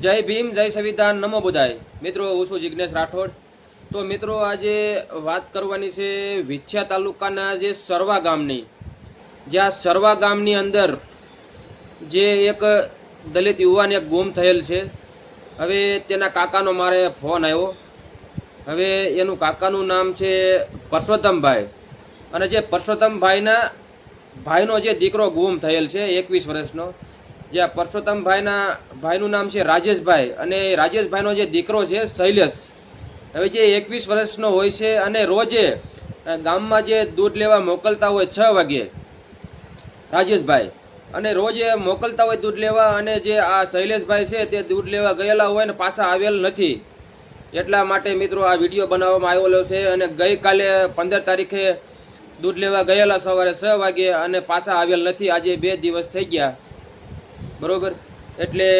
જય ભીમ, જય સંવિધાન નમો બુધાય. મિત્રો, હું છું જિજ્ઞેશ રાઠોડ. તો મિત્રો, આજે વાત કરવાની છે વિછ્યા તાલુકાના જે સરવા ગામની. જ્યાં સરવા ગામની અંદર જે એક દલિત યુવાન એક ગુમ થયેલ છે. હવે તેના કાકાનો મારે ફોન આવ્યો. હવે એનું કાકાનું નામ છે પરસોત્તમભાઈ. અને જે પરસોત્તમભાઈના ભાઈનો જે દીકરો ગુમ થયેલ છે, એકવીસ વર્ષનો જે આ પરસોત્તમભાઈના ભાઈનું નામ છે રાજેશભાઈ અને રાજેશભાઈનો જે દીકરો છે શૈલેષ, હવે જે એકવીસ વર્ષનો હોય છે અને રોજે ગામમાં જે દૂધ લેવા મોકલતા હોય છ વાગે, રાજેશભાઈ, અને રોજે મોકલતા હોય દૂધ લેવા અને જે આ શૈલેષભાઈ છે તે દૂધ લેવા ગયેલા હોય ને પાછા આવેલ નથી. એટલા માટે મિત્રો આ વીડિયો બનાવવામાં આવેલો છે અને ગઈકાલે પંદર તારીખે દૂધ લેવા ગયેલા સવારે છ વાગે અને પાછા આવેલ નથી. આજે બે દિવસ થઈ ગયા. બરોબર? એટલે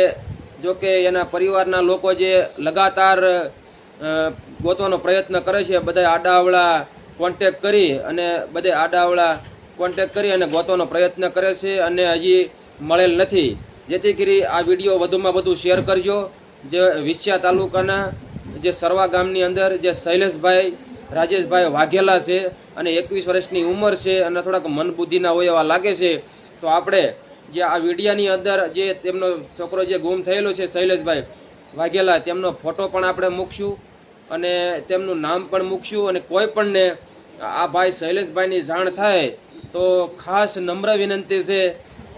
જો કે એના પરિવારના લોકો જે લગાતાર ગોતવાનો પ્રયત્ન કરે છે બધા આડાવળા કોન્ટેક કરી અને બધે આડાવળા કોન્ટેક કરી અને ગોતવાનો પ્રયત્ન કરે છે અને હજી મળેલ નથી. જેથી કરી આ વીડિયો વધુમાં વધુ શેર કરજો. જે વિછ્યા તાલુકાના, જે સરવા ગામની અંદર જે શૈલેષભાઈ, રાજેશભાઈ વાઘેલા છે અને એકવીસ વર્ષની ઉંમર છે અને થોડાક મન બુદ્ધિના હોય એવા લાગે છે, તો આપણે જે આ વિડીયાની અંદર જે તેમનો છોકરો જે ગુમ થયેલો છે શૈલેષભાઈ વાઘેલા, તેમનો ફોટો પણ આપણે મૂકશું અને તેમનું નામ પણ મૂકશું અને કોઈ પણને આ ભાઈ શૈલેષભાઈની જાણ થાય તો ખાસ નમ્ર વિનંતી છે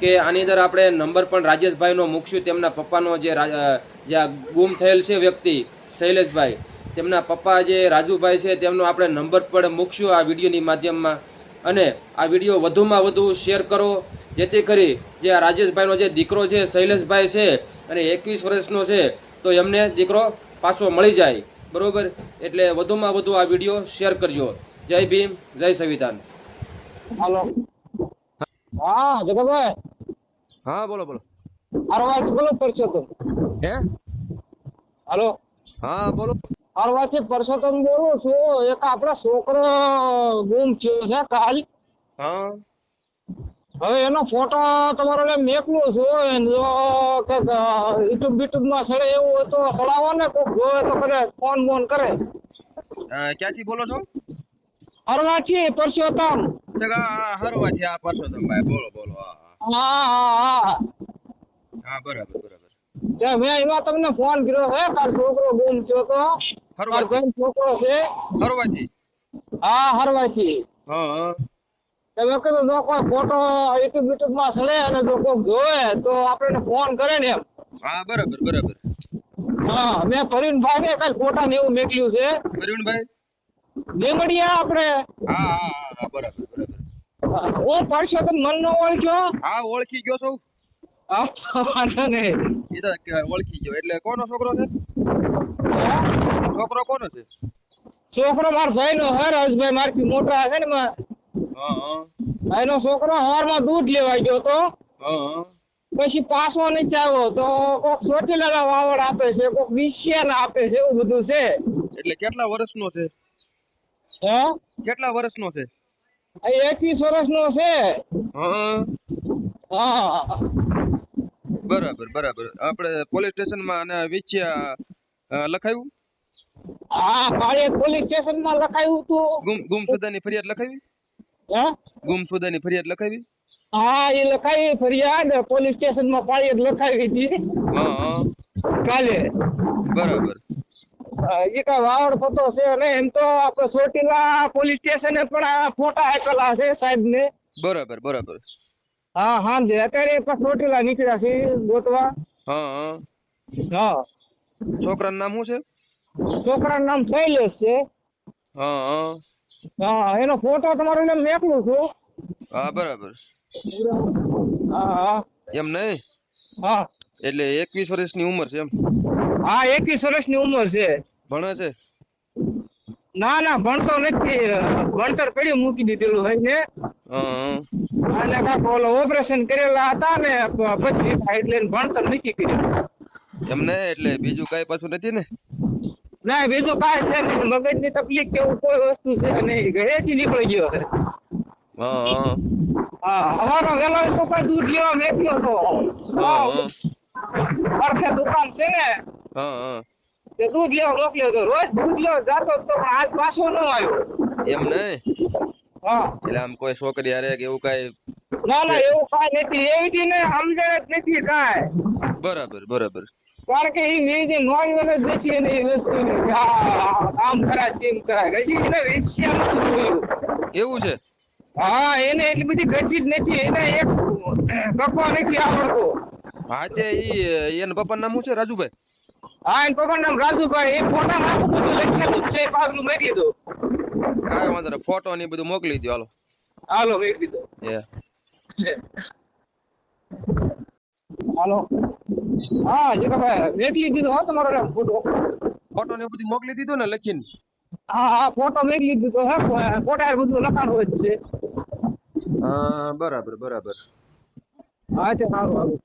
કે આની અંદર આપણે નંબર પણ રાજેશભાઈનો મૂકશું. તેમના પપ્પાનો જે જે ગુમ થયેલ છે વ્યક્તિ શૈલેષભાઈ, તેમના પપ્પા જે રાજુભાઈ છે તેમનો આપણે નંબર પણ મૂકશું આ વિડીયોની માધ્યમમાં. અને આ વીડિયો વધુમાં વધુ શેર કરો. જેથી કરી જે આ રાજેશભાઈનો જે દીકરો છે શૈલેષભાઈ છે અને એકવીસ વર્ષનો છે તો એમને દીકરો પાછો મળી જાય. બરોબર? એટલે વધુમાં વધુ આ વીડિયો શેર કરજો. જય ભીમ જય સંવિધાન. હાલો. હા જગતભાઈ. હા બોલો બોલો. અરવાજ બોલો પરસોત્તમ હે? હાલો. હા બોલો. અરવાજથી પરસોત્તમ બોલું છું. એક આપણા છોકરો ગુમ થયો છે કાલ. હવે એનો ફોટો તમારો ને મેકલું છું. જો કે યુટ્યુબ બીટ્યુબમાં સડે એવું હોય તો સડાવો ને કોક. જોવે તો કરે ફોન બોન કરે. ક્યાંથી બોલો છો? હરવાથી પરસોત્તમ. હરવાથી આ પરસોત્તમભાઈ બોલો બોલો હા. હા હા હા. હા બરાબર બરાબર. તે મેં એમાં તમને ફોન કર્યો છે કાલ છોકરો ગુમ થયો તો. ભાઈ છોકરો છે. હરવાજી. હા હરવાજી. હા તમે કીધું જો કોઈ ફોટો યુટ્યુબ યુટ્યુબમાં સડે અને જો કોઈ જોવે તો આપણે ફોન કરે ને એમ. હા બરાબર બરાબર. હા મેં ફરીનભાઈ ને ફોટા ને એવું મેકલ્યું છે. પ્રવીણભાઈ લીમડિયા આપણે. હા હા બરાબર બરાબર. હું તો મન નો ઓળખ્યો? હા ઓળખી ગયો છો. વાંધો નહીં. એ તો ઓળખી ગયો. એટલે કોનો છોકરો છે? છોકરો કોનો છે? છોકરો મારા ભાઈ નો હર હસભાઈ મારથી મોટા છે ને માં હા હા. ભાઈનો છોકરો દૂધ લેવા ગયો તો હા હા. પછી પાછો નથી આવ્યો તો કોક ચોટીલા વાવડ આપે છે કોક વિશિયા આપે છે એવું બધું છે. એટલે કેટલા વર્ષ નો છે? હે? કેટલા વર્ષનો છે? એકવીસ એકવીસ વર્ષનો છે. હા. બરાબર બરાબર. આપણે પોલીસ સ્ટેશનમાં અને વિચ્યા લખાયું? હા પાળિયાદ પોલીસ સ્ટેશનમાં લખાયું હતું ગુમ ગુમસુદાની ફરિયાદ લખાવી? હે? ગુમસુદાની ફરિયાદ લખાવી? હા એ લખાવી ફરિયાદ. પોલીસ સ્ટેશનમાં પાળિયાદ લખાવી હતી. હા કાલે. બરાબર. એ કઈ વાવડ પતો છે અને એમ તો આપણે ચોટીલા પોલીસ સ્ટેશને પણ આ ફોટા આપેલા છે સાહેબ ને બરાબર બરાબર. હા હાંજે અત્યારે પાછ ચોટીલા નીકળ્યા છે ગોતવા. હા હા. હા. છોકરાનું નામ શું છે? છોકરાનું નામ શૈલેષ છે. હા હા. હા એનો ફોટો તમારો લઈને મેકલું છું. હા બરાબર. હા હા. એમ નહીં? હા. એટલે એકવીસ વર્ષની ઉંમર છે એમ? હા એકવીસ વર્ષની ઉંમર છે. ભણે છે? ના ના ભણતો નથી. ભણતર પડ્યું મૂકી દીધેલું હોય ને હા હા. અને કાંક ઓલો ઓપરેશન કરેલા હતા ને પછી એટલે ભણતર નક્કી કર્યું. એમ નહીં એટલે બીજું કઈ પાછું નથી ને? ના બીજું કાંઈ છે નહીં. મગજની તકલીફ કેવું કોઈ વસ્તુ છે નહીં. ઘરેથી નીકળી ગયો હવે. હા હવાનો વેલો તો કોઈ દૂધ લેવા મેક્યો હા પરખે દુકાન છે ને તે દૂધ લેવા મોકલ્યો તો રોજ દૂધ લેવા જાતો તો આજ પાછો ન આવ્યો. એમ નહીં? એટલે આમ કોઈ છોકરી હારે કે એવું કઈ ના ના એવું કઈ નથી. એવી થી સમજણ જ નથી કઈ. બરાબર બરાબર. કારણ કે એ મેં નોન જ નથી એને એ વસ્તુ આમ કરાય તેમ કરાય. ગજી એને વેશ્યા નતું જોયું. એવું છે? હા એને એટલી બધી ગજી જ નથી. એને એક કપો નથી આવડતો. હા તે ઈ એના પપ્પાનું નામ શું છે? રાજુભાઈ? હા એને પપ્પાનું નામ રાજુભાઈ. એ ફોટામાં બધું લખેલું છે. પાછલું મેં કીધું. કાંઈ વાંધો નહીં. ફોટો ને બધું મોકલી દો હાલો. હાલો મોકલી દો હાલો. હા જીગાભાઈ મોકલી દીધો હો તમારો ફોટો. ફોટો ને બધું મોકલી દીધું ને લખીને? હા હા ફોટો મોકલી દીધો હે. ફોટા બધું લખાણ હોય છે. હા બરાબર બરાબર. હા તે સારું સારું.